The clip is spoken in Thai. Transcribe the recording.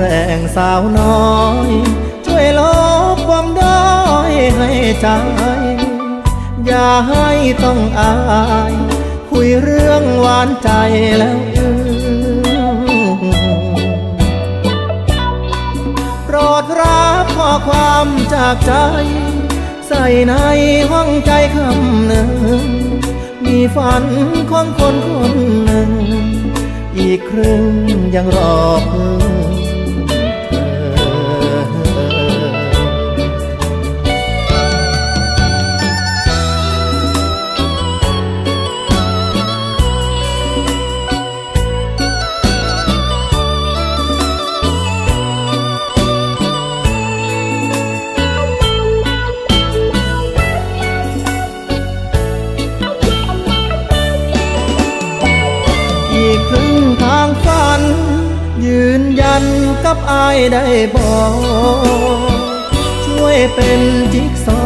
แรงสาวน้อย ช่วยลบความด้อยให้ใจ อย่าให้ต้องอาย คุยเรื่องหวานใจแล้วอือโปรดรับข้อความจากใจ ใส่ในห้องใจคำหนึ่ง มีฝันของคนคนหนึ่ง อีกครึ่งยังรอเพิ่ง ครึ่งทางฝัน ยืนยันกับอายได้บอก ช่วยเป็นจิ๊กซอ